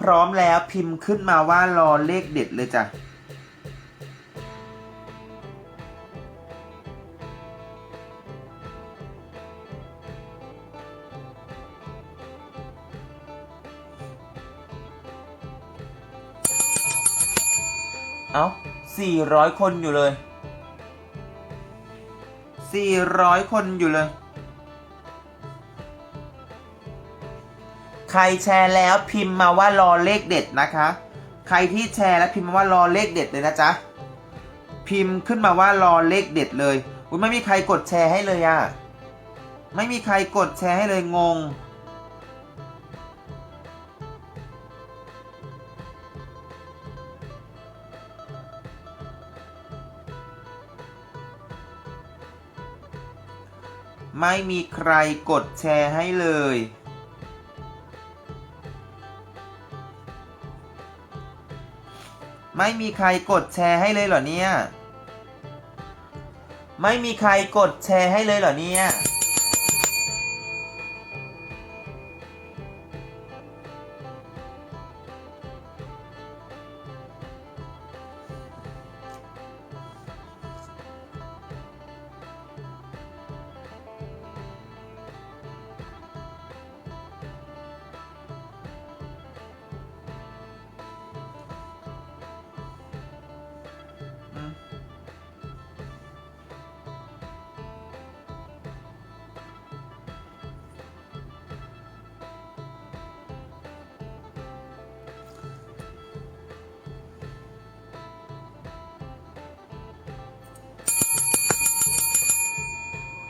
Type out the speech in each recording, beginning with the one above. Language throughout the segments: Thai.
พร้อมแล้วพิมพ์ขึ้นมาว่ารอเลขเด็ดเลยจ้ะเอ้าสี่ร้อยคนอยู่เลยสี่ร้อยคนอยู่เลย ใครแชร์แล้วพิมพ์มาว่ารอเลขเด็ดนะคะ ใครที่แชร์แล้วพิมพ์มาว่ารอเลขเด็ดเลยนะจ๊ะ พิมพ์ขึ้นมาว่ารอเลขเด็ดเลยอุ๊ยไม่มีใครกดแชร์ให้เลยอะไม่มีใครกดแชร์ให้เลยงง ไม่มีใครกดแชร์ให้เลย ไม่มีใครกดแชร์ให้เลยเหรอเนี่ย ไม่มีใครกดแชร์ให้เลยเหรอเนี่ย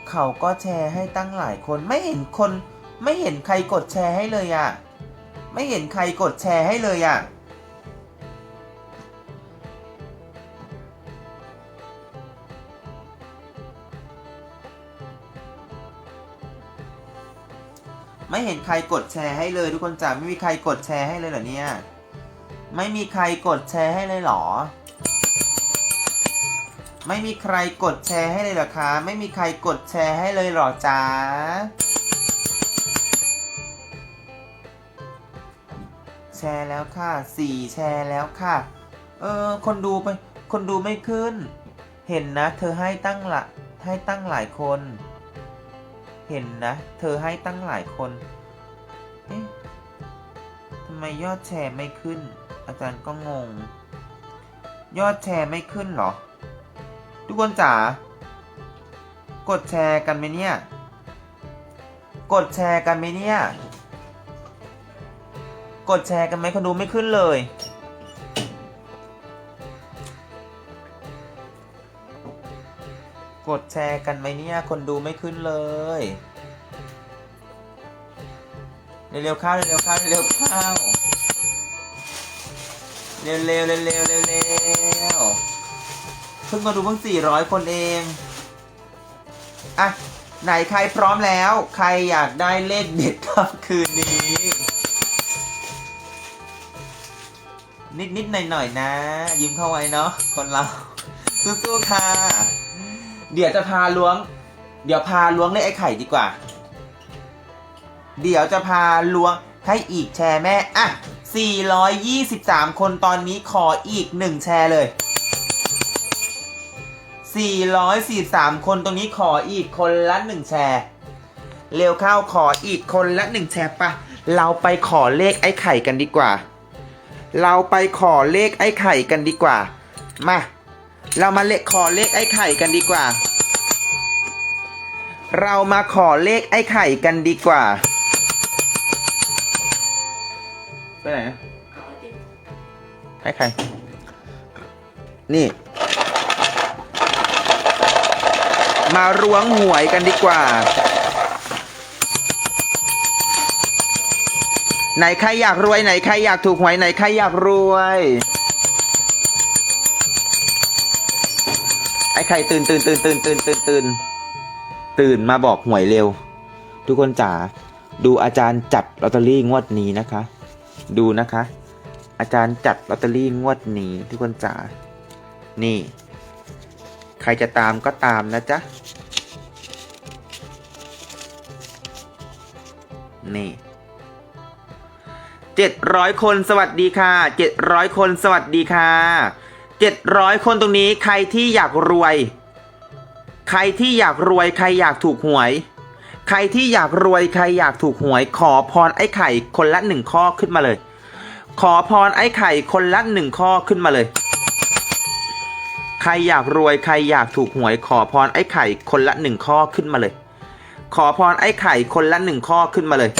เขาก็แชร์ให้ตั้งหลายคนไม่เห็นคน ไม่เห็นใครกดแชร์ให้เลยอะไม่เห็นใครกดแชร์ให้เลยอะไม่เห็นใครกดแชร์ให้เลยทุกคนจ๋าไม่มีใครกดแชร์ให้เลยเหรอเนี่ย ไม่มีใครกดแชร์ให้เลยเหรอ ไม่มีใครกดแชร์ให้เลยเหรอคะ ไม่มีใครกดแชร์ให้เลยเหรอจ๊ะแชร์แล้วค่ะสี่แชร์แล้วค่ะ เออ คนดูไป คนดูไม่ขึ้น เห็นนะ เธอให้ตั้งละให้ตั้งหลายคน เห็นนะ เธอให้ตั้งหลายคนเอ๊ะทำไมยอดแชร์ไม่ขึ้น อาจารย์ก็งง ยอดแชร์ไม่ขึ้นหรอ ทุกคนจ๋ากดแชร์กันไหมเนี่ย กดแชร์กันไหมเนี่ย กดแชร์กันไหมคนดูไม่ขึ้นเลย กดแชร์กันไหมเนี่ย คนดูไม่ขึ้นเลยเร็วๆเข้าเร็วๆเข้าเร็วๆเข้าเร็วๆเร็วๆเร็วๆ เพิ่งมาดูเพิ่ง400คนเองอะไหนใครพร้อมแล้ว ใครอยากได้เลขเด็ดค่ำคืนนี้ นิดนิดๆหน่อยหน่อยๆนะ ยิ้มเข้าไว้เนาะคนเรา สู้ๆค่ะ เดี๋ยวจะพาล้วง เดี๋ยวพาล้วงเลขไอ้ไข่ดีกว่า เดี๋ยวจะพาล้วงให้อีกแชร์แม่ อะ 423 คนตอนนี้ขออีก 1 แชร์เลย 443 คนตรงนี้ขออีกคนละ 1 แชร์ เร็วเข้าขออีกคนละ 1 แชร์ปะเราไปขอเลขไอ้ไข่กันดีกว่า เราไปขอเลขไอ้ไข่กันดีกว่า มา เรามาเลขขอเลขไอ้ไข่กันดีกว่า เรามาขอเลขไอ้ไข่กันดีกว่า ไปไหนอะไอ้ไข่ นี่ มาล้วงหวยกันดีกว่า ไหนใครอยากรวยไหนใครอยากถูกหวยไหนใครอยากรวย ไอ้ไข่ตื่นตื่นตื่นตื่นตื่นตื่นตื่นตื่นมาบอกหวยเร็ว ทุกคนจ๋าดูอาจารย์จัดลอตเตอรี่งวดนี้นะคะ ดูนะคะ อาจารย์จัดลอตเตอรี่งวดนี้ทุกคนจ๋านี่ ใครจะตามก็ตามนะจ๊ะ นี่เจ็ดร้อยคนสวัสดีค่ะเจ็ดร้อยคนสวัสดีค่ะเจ็ดร้อยคนตรงนี้ใครที่อยากรวย ใครที่อยากรวยใครอยากถูกหวย ใครที่อยากรวยใครอยากถูกหวย ขอพรไอ้ไข่คนละหนึ่งข้อขึ้นมาเลย ขอพรไอ้ไข่คนละหนึ่งข้อขึ้นมาเลย ใครอยากรวยใครอยากถูกหวย ขอพรไอ้ไข่คนละหนึ่งข้อขึ้นมาเลย ขอพรไอ้ไข่คนละหนึ่งข้อขึ้นมาเลย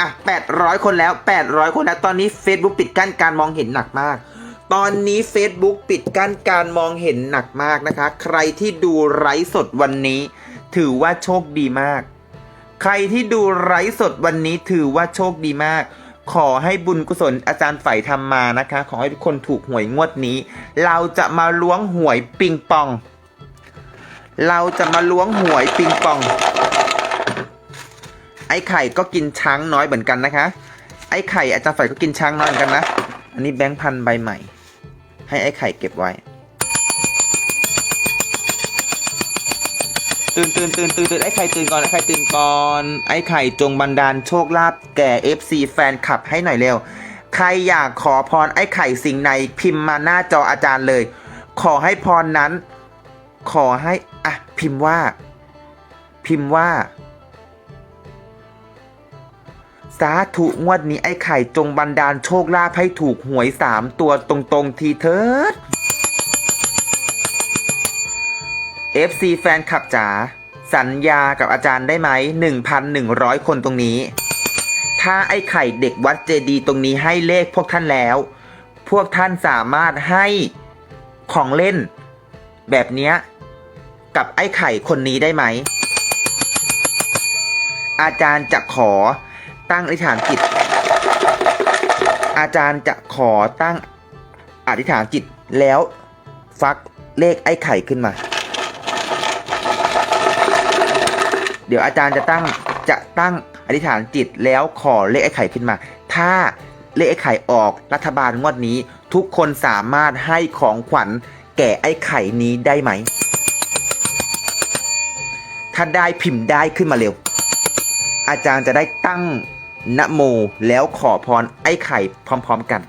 อะ 800 คนแล้ว 800 คนแล้ว ตอนนี้ Facebook ปิดกั้นการมองเห็นหนักมาก ตอนนี้ Facebook ปิดกั้นการมองเห็นหนักมากนะคะ ใครที่ดูไร้สดวันนี้ ถือว่าโชคดีมาก ใครที่ดูไร้สดวันนี้ถือว่าโชคดีมาก ขอให้บุญกุศลอาจารย์ฝ่ายทำมานะคะ ขอให้ทุกคนถูกหวยงวดนี้ เราจะมาล้วงหวยปิงปอง เราจะมาล้วงหวยปิงปอง ไอ้ไข่ก็กินช้างน้อยเหมือนกันนะคะ ไอ้ไข่อาจารย์ฝ่ายก็กินช้างน้อยเหมือนกันนะ อันนี้แบงค์พันใบใหม่ ให้ไอ้ไข่เก็บไว้ ตื่นตื่นตื่นตื่นตื่นไอ้ไข่ตื่นก่อนไอ้ไข่ตื่นก่อน ไอ้ไข่จงบันดาลโชคลาภแก่ FC แฟนคลับให้หน่อยเร็ว ใครอยากขอพรไอ้ไข่สิ่งในพิมพ์มาหน้าจออาจารย์เลย ขอให้พรนั้น ขอให้อะพิมพ์ว่า พิมพ์ว่าสาธุงวดนี้ไอ้ไข่จงบันดาลโชคลาภให้ถูกหวยสามตัวตรงๆทีเถิด FC แฟนคลับจ๋าสัญญากับอาจารย์ได้ไหม 1,100 คนตรงนี้ ถ้าไอ้ไข่เด็กวัดเจดีย์ตรงนี้ให้เลขพวกท่านแล้ว พวกท่านสามารถให้ของเล่น แบบเนี้ยกับไอ้ไข่คนนี้ได้ไหม อาจารย์จะขอตั้งอธิษฐานจิต อาจารย์จะขอตั้งอธิษฐานจิตแล้วฟักเลขไอ้ไข่ขึ้นมา เดี๋ยวอาจารย์จะตั้งจะตั้งอธิษฐานจิตแล้วขอเลขไอ้ไข่ขึ้นมา ถ้าเลขไอ้ไข่ออกรัฐบาลงวดนี้ ทุกคนสามารถให้ของขวัญแก่ไอ้ไข่นี้ได้ไหม ถ้าได้พิมพ์ได้ขึ้นมาเร็ว อาจารย์จะได้ตั้งนะโมแล้วขอพรไอ้ไข่พร้อม ๆกัน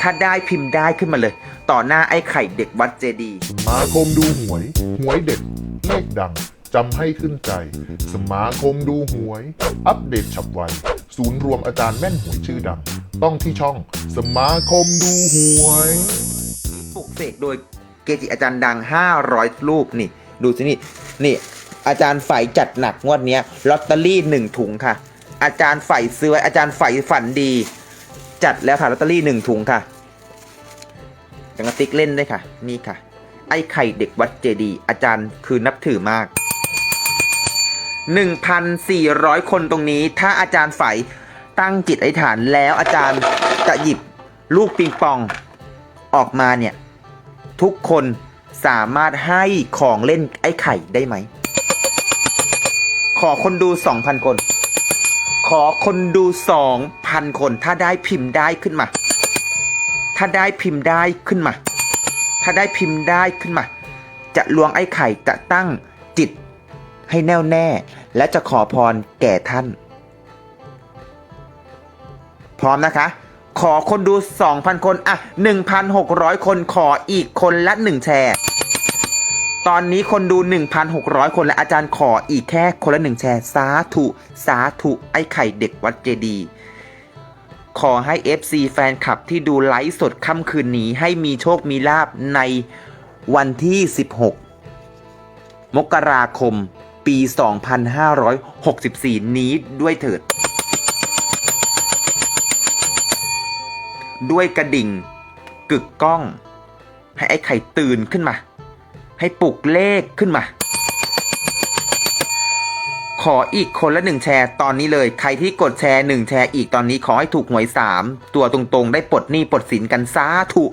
ถ้าได้พิมพ์ได้ขึ้นมาเลย ต่อหน้าไอ้ไข่เด็กวัดเจดีย์สมาคมดูหวย หวยเด็ดเลขดัง จำให้ขึ้นใจ สมาคมดูหวย อัปเดตฉับไว ศูนย์รวมอาจารย์แม่นหวยชื่อดัง ต้องที่ช่องสมาคมดูหวยปลุกเสกโดยเกจิอาจารย์ดัง 500 รูปนี่ ดูสินี่ นี่ อาจารย์ฝ่ายจัดหนักงวดเนี้ยลอตเตอรี่หนึ่งถุงค่ะ อาจารย์ฝ่ายซื้อไว้อาจารย์ฝ่ายฝันดี จัดแล้วค่ะลอตเตอรี่หนึ่งถุงค่ะจังกะติกเล่นด้วยค่ะ นี่ค่ะ ไอ้ไข่เด็กวัดเจดีย์อาจารย์คือนับถือมาก 1,400 คนตรงนี้ ถ้าอาจารย์ฝ่ายตั้งจิตอธิษฐานแล้วอาจารย์จะหยิบลูกปิงปองออกมาเนี่ย ทุกคนสามารถให้ของเล่นไอ้ไข่ได้ไหม ขอคนดู 2,000 คน ขอคนดู 2,000 คน ถ้าได้พิมพ์ได้ขึ้นมา ถ้าได้พิมพ์ได้ขึ้นมา ถ้าได้พิมพ์ได้ขึ้นมา จะลวงไอ้ไข่จะตั้ง ให้แน่วแน่ และจะขอพรแก่ท่าน พร้อมนะคะ ขอคนดู 2,000 คน อะ 1,600 คนขออีกคนละ 1 แชร์ตอนนี้คนดู 1,600 คนและอาจารย์ขออีกแค่คนละ1แชร์สาธุสาธุไอ้ไข่เด็กวัดเจดีย์ขอให้ FC แฟนคลับที่ดูไลฟ์สดค่ำคืนนี้ให้มีโชคมีลาบในวันที่ 16 มกราคม ปี 2564 นี้ด้วยเถิด ด้วยกระดิ่ง กึกก้อง ให้ไอ้ไข่ตื่นขึ้นมา ให้ปลุกเลขขึ้นมา ขออีกคนละหนึ่งแชร์ตอนนี้เลย ใครที่กดแชร์หนึ่งแชร์อีกตอนนี้ขอให้ถูกหวยสามตัวตรงๆ ได้ปลดหนี้ปลดสินกันสาธุ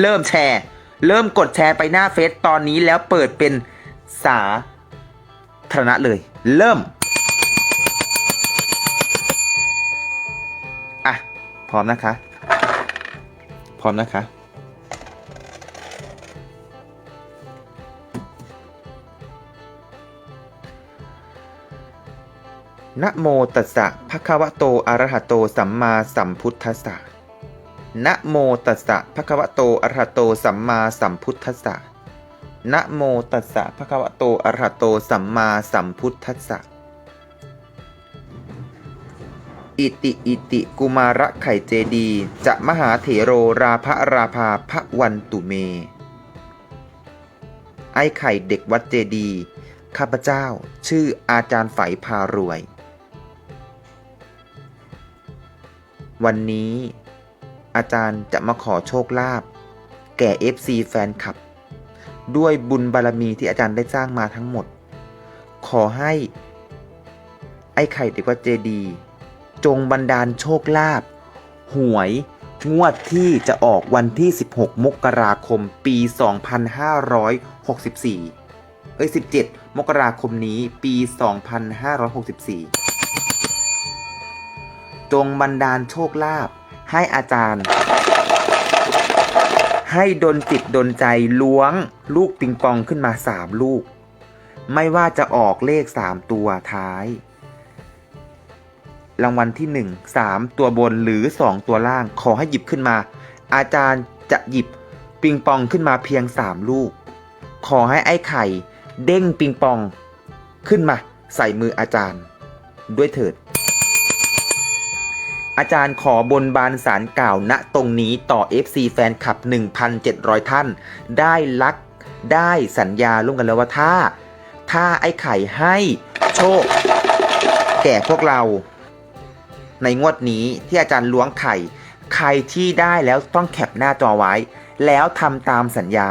เริ่มแชร์ เริ่มกดแชร์ไปหน้าเฟซตอนนี้แล้วเปิดเป็นสา ธารณะเลย เริ่ม อะ พร้อมนะคะ พร้อมนะคะ นะโมตัสสะภะคะวะโตอะระหะโตสัมมาสัมพุทธัสสะนะโมตัสสะภะคะวะโตอะระหะโตสัมมาสัมพุทธัสสะ นะโมตัสสะภะคะวะโตอะระหะโตสัมมาสัมพุทธัสสะ อิติอิติกุมาระไข่เจดี จะมหาเถโรราภราภาพระวันตุเม ไอไข่เด็กวัดเจดี ข้าพเจ้าชื่ออาจารย์ไฝพารวย วันนี้ อาจารย์จะมาขอโชคลาภแก่ FC แฟนคลับ ด้วยบุญบารมีที่อาจารย์ได้สร้างมาทั้งหมด ขอให้ไอ้ไข่เด็กวัดเจดี จงบันดาลโชคลาภหวยงวดที่จะออกวันที่ 16 มกราคมปี 2564 เอ้ย 17 มกราคมนี้ปี 2564 จงบันดาลโชคลาภให้อาจารย์ ให้ดนจิตดนใจล้วงลูกปิงปองขึ้นมา3ลูก ไม่ว่าจะออกเลข3ตัวท้าย รางวัลที่1 3ตัวบนหรือ2ตัวล่างขอให้หยิบขึ้นมา อาจารย์จะหยิบปิงปองขึ้นมาเพียง3ลูก ขอให้ไอ้ไข่ เด้งปิงปอง ขึ้นมาใส่มืออาจารย์ ด้วยเถิด อาจารย์ขอบนบานสารกล่าวณตรงนี้ต่อ FC แฟนคลับ 1,700 ท่าน ได้ลักได้สัญญาร่วมกันแล้วว่าถ้า ถ้าไอ้ไข่ให้โชค แก่พวกเรา ในงวดนี้ที่อาจารย์ล้วงไข่ ใครที่ได้แล้วต้องแคปหน้าจอไว้ แล้วทำตามสัญญา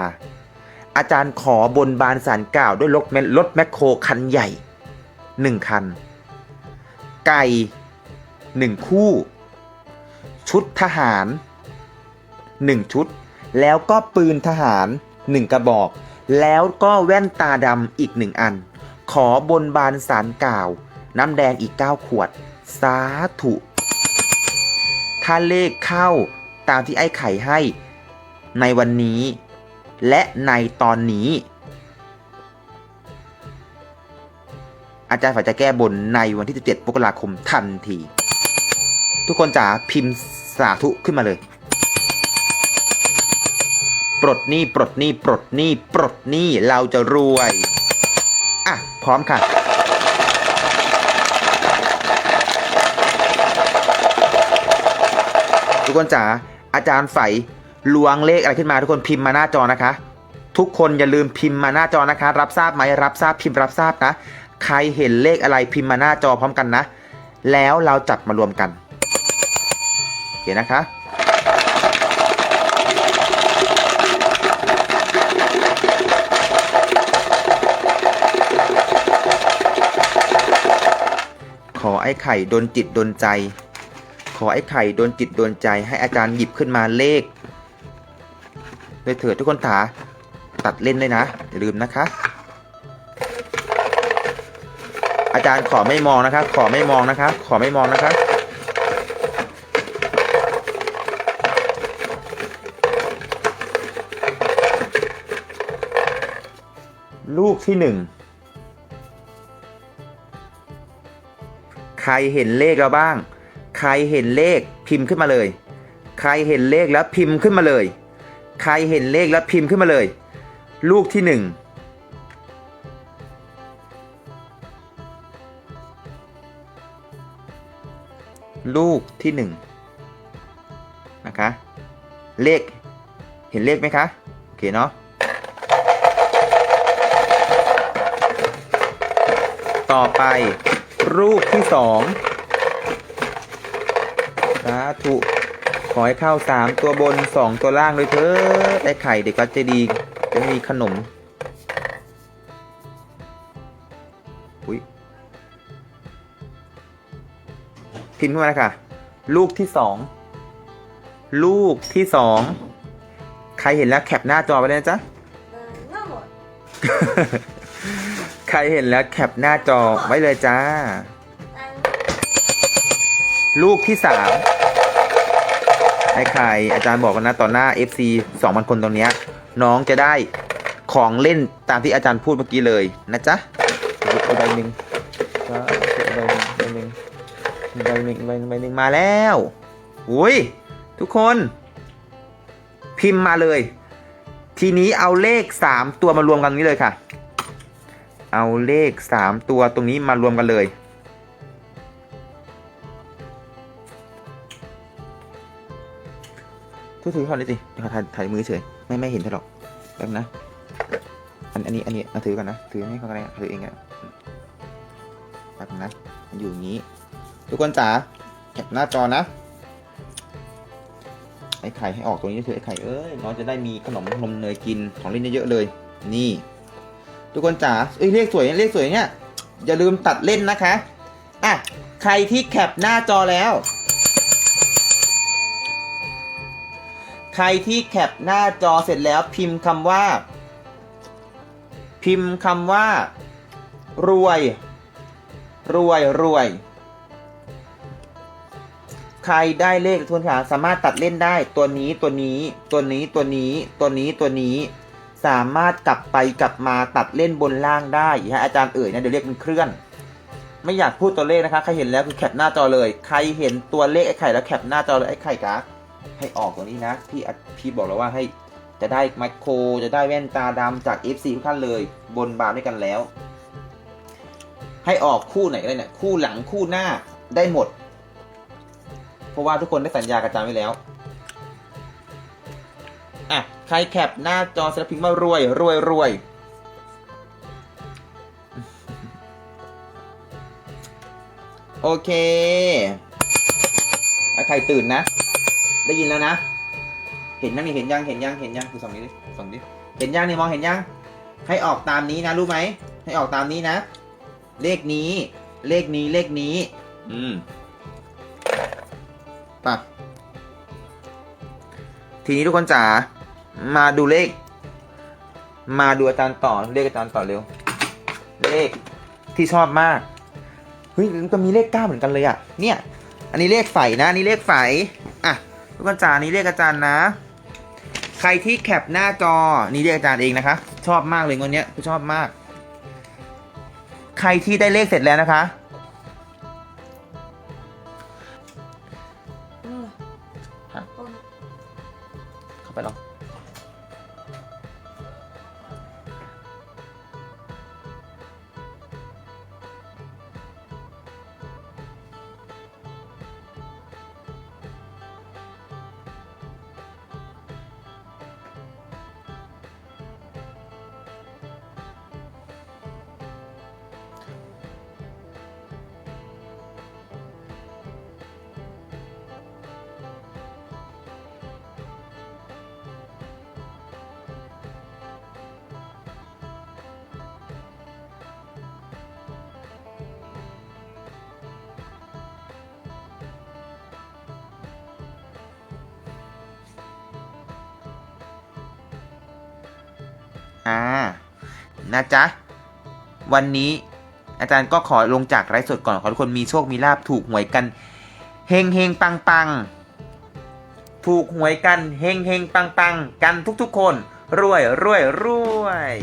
อาจารย์ขอบนบานสารกล่าวด้วยรถแมรถแมคโครคันใหญ่หนึ่งคัน ไก่ หนึ่งคู่ ชุดทหารหนึ่งชุด แล้วก็ปืนทหารหนึ่งกระบอก แล้วก็แว่นตาดำอีกหนึ่งอัน ขอบนบานสารกล่าว น้ำแดงอีก 9 ขวด สาธุ ถ้าเลขเข้าตามที่ไอ้ไข่ให้ ในวันนี้ และในตอนนี้อาจารย์ฝ่ายจะแก้บนในวันที่ 17มกราคมทันที ทุกคนจ๋าพิมพ์สาธุขึ้นมาเลย ปลดหนี้ปลดหนี้ปลดหนี้ปลดหนี้เราจะรวย อะ พร้อมค่ะ ทุกคนจ๋าอาจารย์ไฝล้วงเลขอะไรขึ้นมาทุกคนพิมพ์มาหน้าจอนะคะ ทุกคนอย่าลืมพิมพ์มาหน้าจอนะคะ รับทราบไหมรับทราบพิมพ์รับทราบนะ ใครเห็นเลขอะไรพิมพ์มาหน้าจอพร้อมกันนะ แล้วเราจับมารวมกัน เคนะคะ ขอไอ้ไข่โดนจิตโดนใจ ขอไอ้ไข่โดนจิตโดนใจ ให้อาจารย์หยิบขึ้นมาเลขโดยเถิดทุกคนถาตัดเล่นด้วยนะ อย่าลืมนะคะ อาจารย์ขอไม่มองนะคะขอไม่มองนะคะขอไม่มองนะคะลู ที่หนึ่งใครเห็นเลขแล้วบ้าง ใครเห็นเลขพิมพ์ขึ้นมาเลย ใครเห็นเลขแล้วพิมพ์ขึ้นมาเลย ใครเห็นเลขแล้วพิมพ์ขึ้นมาเลย ลูกที่หนึ่งลูกที่หนึ่งนะคะ เลขเห็นเลขไหมคะ โอเคเนาะ ต่อไป รูปที่สองสาธุขอให้เข้าสามตัวบนสองตัวล่างเลยเถอะไอ้ไข่เด็กวัดเจดีย์จะไม่มีขนมอุ้ยพิมพ์เข้ามาเลยค่ะ ลูกที่สองลูกที่สองใครเห็นแล้วแคปหน้าจอไปเลยนะจ๊ะ7文 ใครเห็นแล้วแคปหน้าจอไว้เลยจ้า ลูกที่สามไอ้ไข่อาจารย์บอกกันนะต่อหน้า FC 2,000 คนตรงเนี้ย น้องจะได้ของเล่นตามที่อาจารย์พูดเมื่อกี้เลยนะจ๊ะอีกใบหนึ่งจ้าอีกใบหนึ่งใบหนึ่งใบหนึ่งใบหนึ่งใบหนึ่งมาแล้วอุ้ยทุกคน พิมพ์มาเลย ทีนี้เอาเลข 3 ตัวมารวมกันนี้เลยค่ะ เอาเลข 3 ตัวตรงนี้มารวมกันเลยถือถือก่อนเลยสิเดี๋ยวขอถ่ายถ่ายมือเฉย ไม่ไม่เห็นเท่าหรอกแป๊บนะ อันอันนี้อันนี้เอาถือก่อนนะ ถือให้เขาก็ได้ถือเองอะแป๊บนะ มันอยู่อย่างนี้ ทุกคนจ๋าแคปหน้าจอนะไอ้ไข่ให้ออกตรงนี้เถอไอ้ไข่เอ้ยน้องจะได้มีขนมนมเนยกินของเล่นเยอะๆเลย นี่ ทุกคนจ๋าเอ้ยเลขสวยเลขสวยเนี่ยอย่าลืมตัดเล่นนะคะอะใครที่แคปหน้าจอแล้ว ใครที่แคปหน้าจอเสร็จแล้วพิมพ์คำว่า พิมพ์คำว่า รวย รวยรวย ใครได้เลขทุนขาสามารถตัดเล่นได้ตัวนี้ตัวนี้ ตัวนี้ตัวนี้ ตัวนี้ตัวนี้ สามารถกลับไปกลับมาตัดเล่นบนล่างได้อย่าให้อาจารย์เอ่ยนะเดี๋ยวเรียกมันเคลื่อน ไม่อยากพูดตัวเลขนะคะใครเห็นแล้วคือแคปหน้าจอเลย ใครเห็นตัวเลขไอ้ไข่แล้วแคปหน้าจอเลยไอ้ไข่กาให้ออกตัวนี้นะพี่พี่บอกแล้วว่าให้จะได้ไมโครจะได้แว่นตาดำจาก FC ทุกท่านเลย บนบานด้วยกันแล้ว ให้ออกคู่ไหนก็ได้เนี่ยคู่หลังคู่หน้าได้หมด เพราะว่าทุกคนได้สัญญากับอาจารย์ไว้แล้ว ครแคปหน้าจอเสล้วพิมพ์มารวย รวยรวยโอเคอะใครตื่นนะ ได้ยินแล้วนะ เห็นยังนี่เห็นยัง เห็นยัง เห็นยังคือสองนี้ดิสองนี้เห็นยังนี่มองเห็นยัง ให้ออกตามนี้นะรู้ไหม ให้ออกตามนี้นะ เลขนี้ เลขนี้ เลขนี้ อืมป่ะทีนี้ทุกคนจ๋า มาดูเลข มาดูอาจารย์ต่อเลขอาจารย์ต่อเร็ว เลขที่ชอบมากเฮ้ยมันก็มีเลขเก้าเหมือนกันเลยอะ เนี่ย อันนี้เลขไฝนะอันนี้เลขไฝอะทุกคนจ๋าอันนี้เลขอาจารย์นะ ใครที่แคปหน้าจอนี่เลขอาจารย์เองนะคะ ชอบมากเลยงวันเนี้ยชอบมาก ใครที่ได้เลขเสร็จแล้วนะคะ อ่านะจ๊ะ วันนี้อาจารย์ก็ขอลงจากไร้สดก่อน ขอทุกคนมีโชคมีลาบถูกหวยกันเฮงเฮงปังปังถูกหวยกันเฮงเฮงปังปังกันทุกๆคน รวยรวยรวย